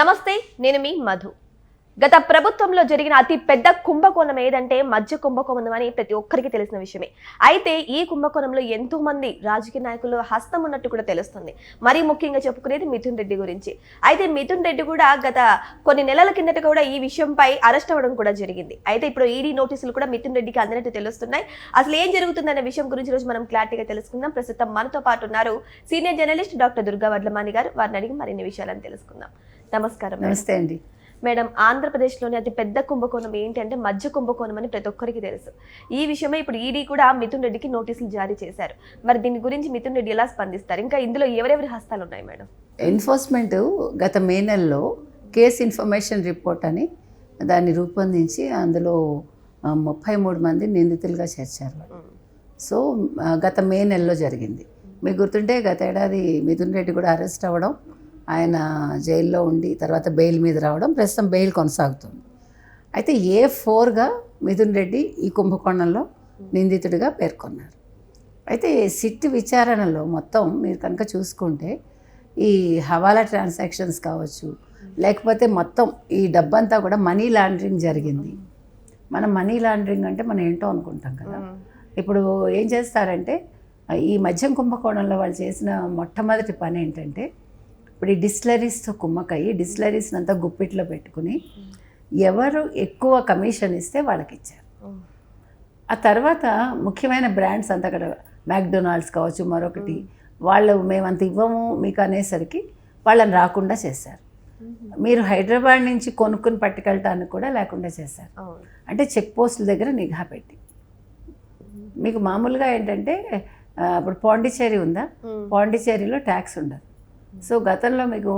నమస్తే నేను మీ మధు. గత ప్రభుత్వంలో జరిగిన అతి పెద్ద కుంభకోణం ఏదంటే మధ్య కుంభకోణం అని ప్రతి ఒక్కరికి తెలిసిన విషయమే. అయితే ఈ కుంభకోణంలో ఎంతో మంది రాజకీయ నాయకులు హస్తం ఉన్నట్టు కూడా తెలుస్తుంది. మరీ ముఖ్యంగా చెప్పుకునేది మిథున్ రెడ్డి గురించి. అయితే మిథున్ రెడ్డి కూడా గత కొన్ని నెలల కిందట కూడా ఈ విషయంపై అరెస్ట్ అవ్వడం కూడా జరిగింది. అయితే ఇప్పుడు ఈడీ నోటీసులు కూడా మిథున్ రెడ్డికి అందినట్టు తెలుస్తున్నాయి. అసలు ఏం జరుగుతుందనే విషయం గురించి రోజు మనం క్లారిటీగా తెలుసుకుందాం. ప్రస్తుతం మనతో పాటు ఉన్నారు senior journalist doctor Durga Vadlamani గారు. వారిని అడిగి మరిన్ని విషయాలను తెలుసుకుందాం. నమస్కారం. నమస్తే అండి. మేడం ఆంధ్రప్రదేశ్లోని అతి పెద్ద కుంభకోణం ఏంటి అంటే మధ్య కుంభకోణం అని ప్రతి ఒక్కరికి తెలుసు. ఈ విషయమే ఇప్పుడు ఈడీ కూడా మిథున్ రెడ్డికి నోటీసులు జారీ చేశారు. మరి దీని గురించి మిథున్ రెడ్డి ఎలా స్పందిస్తారు? ఇంకా ఇందులో ఎవరెవరి హస్తాలు ఉన్నాయి మేడం? ఎన్ఫోర్స్మెంట్ గత మే నెలలో కేస్ ఇన్ఫర్మేషన్ రిపోర్ట్ అని దాన్ని రూపొందించి అందులో ముప్పై మూడు మంది నిందితులుగా చేర్చారు. సో గత మే నెలలో జరిగింది. మీకు గుర్తుంటే గత ఏడాది మిథున్ రెడ్డి కూడా అరెస్ట్ అవ్వడం ఆయన జైల్లో ఉండి తర్వాత బెయిల్ మీద రావడం ప్రస్తుతం బెయిల్ కొనసాగుతుంది. అయితే ఏ ఫోర్గా మిథున్ రెడ్డి ఈ కుంభకోణంలో నిందితుడిగా పేర్కొన్నారు? అయితే సిట్ విచారణలో మొత్తం మీరు కనుక చూసుకుంటే ఈ హవాలా ట్రాన్సాక్షన్స్ కావచ్చు లేకపోతే మొత్తం ఈ డబ్బంతా కూడా మనీ లాండరింగ్ జరిగింది. మనం మనీ లాండరింగ్ అంటే మనం ఏంటో అనుకుంటాం కదా. ఇప్పుడు ఏం చేస్తారంటే ఈ మద్యం కుంభకోణంలో వాళ్ళు చేసిన మొట్టమొదటి పని ఏంటంటే ఇప్పుడు ఈ డిస్లరీస్తో కుమ్మకయ్యి డిస్లరీస్ని అంతా గుప్పిట్లో పెట్టుకుని ఎవరు ఎక్కువ కమిషన్ ఇస్తే వాళ్ళకి ఇచ్చారు ఆ తర్వాత ముఖ్యమైన బ్రాండ్స్ అంతా అక్కడ మ్యాక్డొనాల్డ్స్ కావచ్చు మరొకటి వాళ్ళు మేమంత ఇవ్వము మీకు అనేసరికి వాళ్ళని రాకుండా చేశారు. మీరు హైదరాబాద్ నుంచి కొనుక్కుని పట్టుకెళ్ళటానికి కూడా లేకుండా చేశారు. అంటే చెక్ పోస్టుల దగ్గర నిఘా పెట్టి. మీకు మామూలుగా ఏంటంటే ఇప్పుడు పాండిచ్చేరి ఉందా? మ్మ్. పాండిచ్చేరిలో ట్యాక్స్ ఉండదు. సో గతంలో మీకు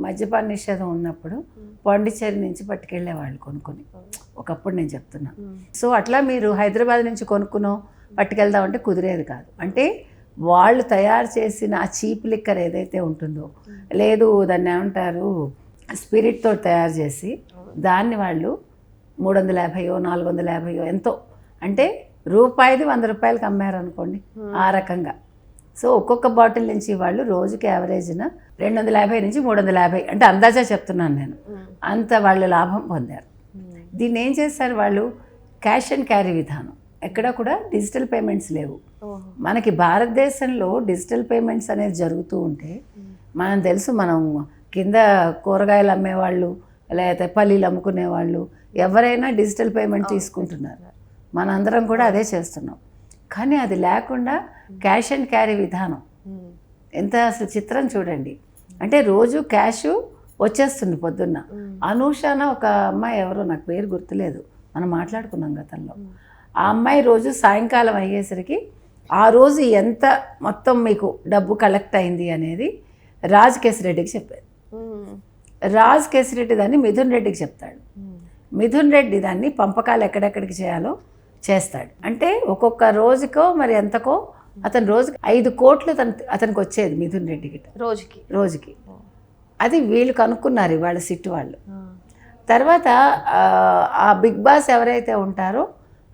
మద్యపాన నిషేధం ఉన్నప్పుడు పాండిచ్చేరి నుంచి పట్టుకెళ్ళేవాళ్ళు కొనుక్కొని. ఒకప్పుడు నేను చెప్తున్నా. సో అట్లా మీరు హైదరాబాద్ నుంచి కొనుక్కునో పట్టుకెళ్దామంటే కుదిరేది కాదు. అంటే వాళ్ళు తయారు చేసిన ఆ చీప్ లిక్కర్ ఏదైతే ఉంటుందో లేదు దాన్ని ఏమంటారు స్పిరిట్తో తయారు చేసి దాన్ని వాళ్ళు మూడు వందల యాభైయో నాలుగు వందల యాభైయో ఎంతో అంటే రూపాయిది వంద రూపాయలకి అమ్మారనుకోండి ఆ రకంగా. సో ఒక్కొక్క బాటిల్ నుంచి వాళ్ళు రోజుకి యావరేజ్న రెండు వందల యాభై నుంచి మూడు వందల యాభై అంటే అందాజా చెప్తున్నాను నేను. అంత వాళ్ళు లాభం పొందారు. దీన్ని ఏం చేశారు వాళ్ళు? క్యాష్ అండ్ క్యారీ విధానం. ఎక్కడ కూడా డిజిటల్ పేమెంట్స్ లేవు. మనకి భారతదేశంలో డిజిటల్ పేమెంట్స్ అనేది జరుగుతూ ఉంటే మనం తెలుసు మనం కింద కూరగాయలు అమ్మేవాళ్ళు లేకపోతే పల్లీలు అమ్ముకునే వాళ్ళు ఎవరైనా డిజిటల్ పేమెంట్ తీసుకుంటున్నారు. మనందరం కూడా అదే చేస్తున్నాం. కానీ అది లేకుండా క్యాష్ అండ్ క్యారీ విధానం. ఎంత అసలు చిత్రం చూడండి. అంటే రోజు క్యాష్ వచ్చేస్తుంది పొద్దున్న. అనూషాన ఒక అమ్మాయి ఎవరో నాకు పేరు గుర్తులేదు. మనం మాట్లాడుకున్నాం గతంలో. ఆ అమ్మాయి రోజు సాయంకాలం అయ్యేసరికి ఆ రోజు ఎంత మొత్తం మీకు డబ్బు కలెక్ట్ అయింది అనేది రాజ్ రెడ్డికి చెప్పారు. రాజ్ రెడ్డి దాన్ని మిథున్ రెడ్డికి చెప్తాడు. మిథున్ రెడ్డి దాన్ని పంపకాలు ఎక్కడెక్కడికి చేయాలో చేస్తాడు. అంటే ఒక్కొక్క రోజుకో మరి ఎంతకో అతను రోజుకి ఐదు కోట్లు తన అతనికి వచ్చేది మిథున్ రెడ్డికి రోజుకి. రోజుకి. అది వీళ్ళు కనుక్కున్నారు వాళ్ళ సిట్ వాళ్ళు. తర్వాత ఆ, బిగ్ బాస్ ఎవరైతే ఉంటారో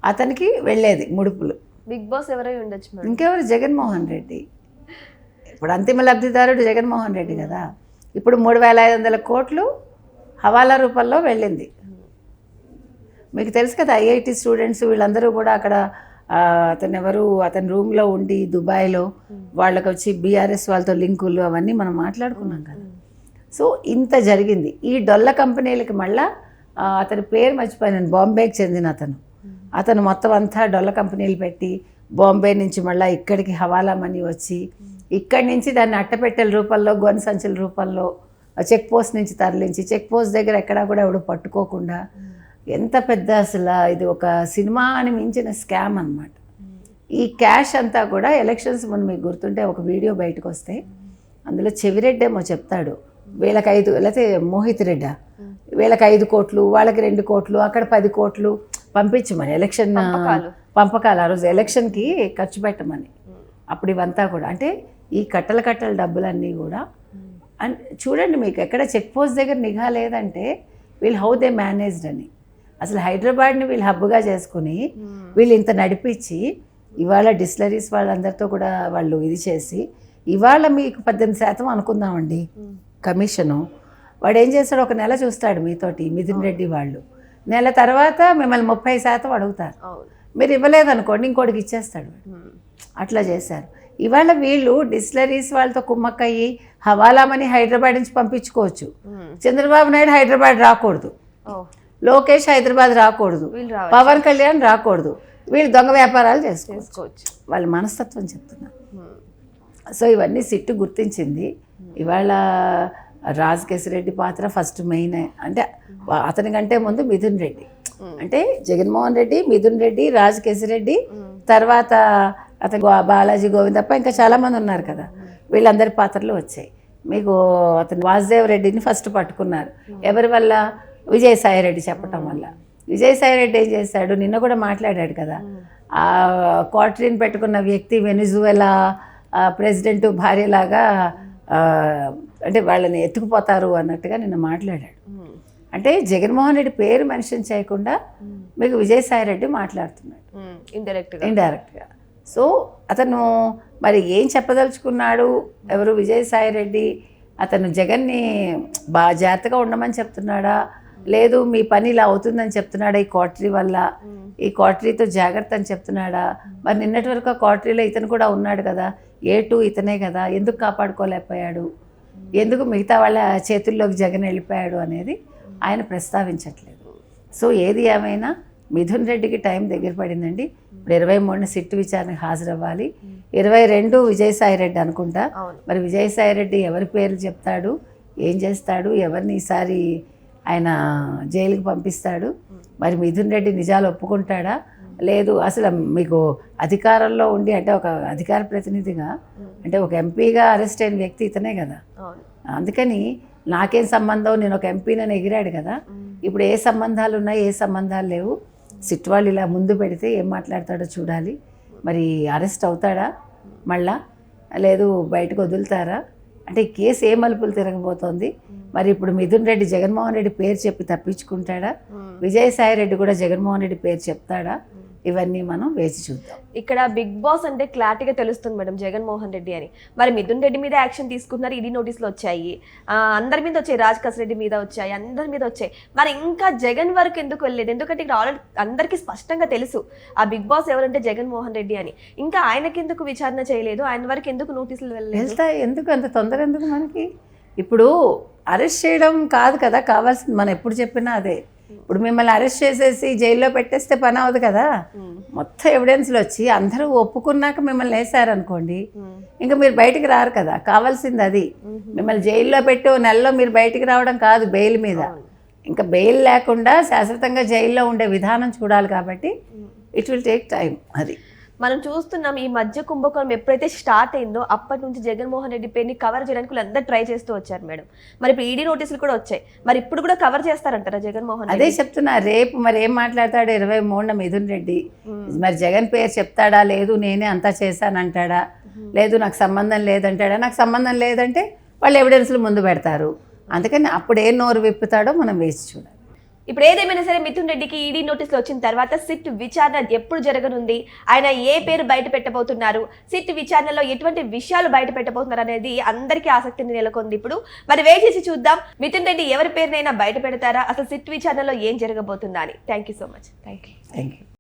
అతనికి వెళ్ళేది ముడుపులు. బిగ్ బాస్ ఎవరై ఉండొచ్చు ఇంకెవరు? జగన్మోహన్ రెడ్డి. ఇప్పుడు అంతిమ లబ్ధిదారుడు జగన్మోహన్ రెడ్డి కదా. ఇప్పుడు మూడు వేల ఐదు వందల కోట్లు హవాలా రూపంలో వెళ్ళింది. మీకు తెలుసు కదా ఐఐటి స్టూడెంట్స్ వీళ్ళందరూ కూడా అక్కడ అతను ఎవరు అతని రూమ్లో ఉండి దుబాయ్లో వాళ్ళకి వచ్చి బీఆర్ఎస్ వాళ్ళతో లింకులు అవన్నీ మనం మాట్లాడుకున్నాం కదా. సో ఇంత జరిగింది. ఈ డొల్ల కంపెనీలకి మళ్ళా అతని పేరు మర్చిపోయాను బాంబేకి చెందిన అతను. అతను మొత్తం అంతా డొల్ల కంపెనీలు పెట్టి బాంబే నుంచి మళ్ళీ ఇక్కడికి హవాలా మనీ వచ్చి ఇక్కడి నుంచి దాన్ని అట్టపెట్టెల రూపంలో గొన్ సంచుల రూపంలో చెక్ పోస్ట్ నుంచి తరలించి చెక్ పోస్ట్ దగ్గర ఎక్కడా కూడా ఎవడు పట్టుకోకుండా ఎంత పెద్ద అసలు ఇది ఒక సినిమా అని మించిన స్కామ్ అన్నమాట. ఈ క్యాష్ అంతా కూడా ఎలక్షన్స్ మనం మీకు గుర్తుంటే ఒక వీడియో బయటకు వస్తే అందులో చెవిరెడ్డేమో చెప్తాడు వీళ్ళకి ఐదు లేకపోతే మోహిత్ రెడ్డా వీళ్ళకి ఐదు కోట్లు వాళ్ళకి రెండు కోట్లు అక్కడ పది కోట్లు పంపించమని ఎలక్షన్ పంపకాలు. పంపకాలు ఆ రోజు ఎలక్షన్కి ఖర్చు పెట్టమని. అప్పుడు ఇవంతా కూడా అంటే ఈ కట్టల కట్టల డబ్బులన్నీ కూడా అండ్ చూడండి మీకు ఎక్కడ చెక్ పోస్ట్ దగ్గర నిఘా లేదంటే వీళ్ళు హౌ దే మేనేజ్డ్ అని. అసలు హైదరాబాద్ని వీళ్ళు హబ్గా చేసుకుని వీళ్ళు ఇంత నడిపించి ఇవాళ డిస్లరీస్ వాళ్ళందరితో కూడా వాళ్ళు ఇది చేసి ఇవాళ మీకు పద్దెనిమిది శాతం అనుకుందామండి కమిషను. వాడు ఏం చేస్తాడు? ఒక నెల చూస్తాడు మీతోటి మిథున్ రెడ్డి వాళ్ళు. నెల తర్వాత మిమ్మల్ని ముప్పై శాతం అడుగుతారు. మీరు ఇవ్వలేదనుకోండి ఇంకోటికి ఇచ్చేస్తాడు. అట్లా చేశారు. ఇవాళ వీళ్ళు డిస్టిలరీస్ వాళ్ళతో కుమ్మక్కయ్యి హవాలామని హైదరాబాద్ నుంచి పంపించుకోవచ్చు. చంద్రబాబు నాయుడు హైదరాబాద్ రాకూడదు. లోకేష్ హైదరాబాద్ రాకూడదు. పవన్ కళ్యాణ్ రాకూడదు. వీళ్ళు దొంగ వ్యాపారాలు చేసుకోవచ్చు. వాళ్ళ మనస్తత్వం చెప్తున్నా. ఉమ్. సో ఇవన్నీ సిట్టు గుర్తించింది. ఇవాళ రాజ్ కేసిరెడ్డి పాత్ర ఫస్ట్ మెయిన్. అంటే అతని కంటే ముందు మిథున్ రెడ్డి. అంటే జగన్మోహన్ రెడ్డి మిథున్ రెడ్డి రాజ్ కేసిరెడ్డి తర్వాత అతను బాలాజీ గోవిందప్ప ఇంకా చాలా మంది ఉన్నారు కదా. వీళ్ళందరి పాత్రలు వచ్చాయి. మీకు అతను వాసుదేవ్ రెడ్డిని ఫస్ట్ పట్టుకున్నారు. ఎవరి వల్ల? విజయసాయి రెడ్డి చెప్పటం వల్ల. విజయసాయి రెడ్డి ఏం చేశాడు నిన్న కూడా మాట్లాడాడు కదా. ఆ క్వార్టరీని పెట్టుకున్న వ్యక్తి వెనిజువెలా ప్రెసిడెంట్ భార్యలాగా అంటే వాళ్ళని ఎత్తుకుపోతారు అన్నట్టుగా నిన్న మాట్లాడాడు. అంటే జగన్మోహన్ రెడ్డి పేరు మెన్షన్ చేయకుండా మీకు విజయసాయి రెడ్డి మాట్లాడుతున్నాడు. ఉమ్. ఇండైరెక్ట్గా ఇండైరెక్ట్గా. సో అతను మరి ఏం చెప్పదలుచుకున్నాడు? ఎవరు? విజయసాయి రెడ్డి అతను జగన్ని బాగా జాగ్రత్తగా ఉండమని చెప్తున్నాడా? లేదు మీ పని ఇలా అవుతుందని చెప్తున్నాడా ఈ క్వార్టరీ వల్ల? ఈ క్వార్టరీతో జాగ్రత్త అని చెప్తున్నాడా? మరి నిన్నటి వరకు ఆ క్వార్టరీలో ఇతను కూడా ఉన్నాడు కదా? ఏ టూ ఇతనే కదా? ఎందుకు కాపాడుకోలేకపోయాడు? ఎందుకు మిగతా వాళ్ళ చేతుల్లోకి జగన్ వెళ్ళిపోయాడు అనేది ఆయన ప్రస్తావించట్లేదు. సో ఏది ఏమైనా మిథున్ రెడ్డికి టైం దగ్గర పడిందండి. ఇప్పుడు ఇరవై మూడున సిట్టు విచారణకు హాజరవ్వాలి. ఇరవై రెండు విజయసాయి రెడ్డి అనుకుంటా. మరి విజయసాయి రెడ్డి ఎవరి పేర్లు చెప్తాడు? ఏం చేస్తాడు? ఎవరిని ఈసారి ఆయన జైలుకి పంపిస్తాడు. మరి మిథున్ రెడ్డి నిజాలు ఒప్పుకుంటాడా? లేదు అసలు మీకు అధికారంలో ఉండి అంటే ఒక అధికార ప్రతినిధిగా అంటే ఒక ఎంపీగా అరెస్ట్ అయిన వ్యక్తి ఇతనే కదా. అందుకని నాకేం సంబంధం? నేను ఒక ఎంపీనని ఎగిరాడు కదా. ఇప్పుడు ఏ సంబంధాలు ఉన్నాయి ఏ సంబంధాలు లేవు. సిట్ వాళ్ళు ఇలా ముందు పెడితే ఏం మాట్లాడతాడో చూడాలి. మరి అరెస్ట్ అవుతాడా? మళ్ళా? లేదు బయటకు వదులుతారా? అంటే కేసు ఏ మలుపులు తిరగబోతోంది? మరి ఇప్పుడు మిథున్ రెడ్డి జగన్మోహన్ రెడ్డి పేరు చెప్పి తప్పించుకుంటాడా? విజయసాయి రెడ్డి కూడా జగన్మోహన్ రెడ్డి పేరు చెప్తాడా? ఇవన్నీ మనం వేచి చూద్దాం. ఇక్కడ బిగ్ బాస్ అంటే క్లారిటీగా తెలుస్తుంది మేడం జగన్మోహన్ రెడ్డి అని. మరి మిథున్ రెడ్డి మీద యాక్షన్ తీసుకుంటున్నారు ఇది నోటీసులు వచ్చాయి. అందరి మీద వచ్చాయి రాజ్ రెడ్డి మీద వచ్చాయి అందరి మీద వచ్చాయి. మరి ఇంకా జగన్ వరకు ఎందుకు వెళ్ళలేదు? ఎందుకంటే ఇక్కడ ఆల్రెడీ అందరికీ స్పష్టంగా తెలుసు ఆ బిగ్ బాస్ ఎవరంటే జగన్మోహన్ రెడ్డి అని. ఇంకా ఆయనకి ఎందుకు విచారణ చేయలేదు? ఆయన వరకు ఎందుకు నోటీసులు వెళ్ళలేదు? ఎందుకు? అంత తొందర ఎందుకు మనకి? ఇప్పుడు అరెస్ట్ చేయడం కాదు కదా కావాల్సింది మనం ఎప్పుడు చెప్పినా అదే. ఇప్పుడు మిమ్మల్ని అరెస్ట్ చేసేసి జైల్లో పెట్టేస్తే పని అవ్వదు కదా? మొత్తం ఎవిడెన్స్లు వచ్చి అందరూ ఒప్పుకున్నాక మిమ్మల్ని వేసారనుకోండి ఇంకా మీరు బయటికి రారు కదా? కావాల్సింది అది. మ్మ్. మిమ్మల్ని జైల్లో పెట్టి ఓ నెలలో మీరు బయటికి రావడం కాదు బెయిల్ మీద. ఇంకా బెయిల్ లేకుండా శాశ్వతంగా జైల్లో ఉండే విధానం చూడాలి కాబట్టి ఇట్ విల్ టేక్ టైం అది. మనం చూస్తున్నాం ఈ మధ్య కుంభకోణం ఎప్పుడైతే స్టార్ట్ అయిందో అప్పటి నుంచి జగన్మోహన్ రెడ్డి పేరుని కవర్ చేయడానికి వీళ్ళందరూ ట్రై చేస్తూ వచ్చారు మేడం. మరి ఇప్పుడు ఈడీ నోటీసులు కూడా వచ్చాయి. మరి ఇప్పుడు కూడా కవర్ చేస్తారంటారా జగన్మోహన్ అదే చెప్తున్నా రేపు మరి ఏం మాట్లాడతాడు ఇరవై మూడున మిథున్ రెడ్డి? మరి జగన్ పేరు చెప్తాడా? లేదు నేనే అంతా చేశానంటాడా? లేదు నాకు సంబంధం లేదంటాడా? నాకు సంబంధం లేదంటే వాళ్ళు ఎవిడెన్స్లు ముందు పెడతారు. అందుకని అప్పుడు ఏ నోరు విప్పుతాడో మనం వేసి చూడాలి. ఇప్పుడు ఏదేమైనా సరే మిథున్ రెడ్డికి ఈడీ నోటీసులు వచ్చిన తర్వాత సిట్ విచారణ ఎప్పుడు జరగనుంది? ఆయన ఏ పేరు బయట పెట్టబోతున్నారు? సిట్ విచారణలో ఎటువంటి విషయాలు బయట పెట్టబోతున్నారు అనేది అందరికీ ఆసక్తిని నెలకొంది ఇప్పుడు. మరి వేచేసి చేసి చూద్దాం. మిథున్ రెడ్డి ఎవరి పేరునైనా బయట పెడతారా? అసలు సిట్ విచారణలో ఏం జరగబోతుందా అని. Thank you so much thank you thank you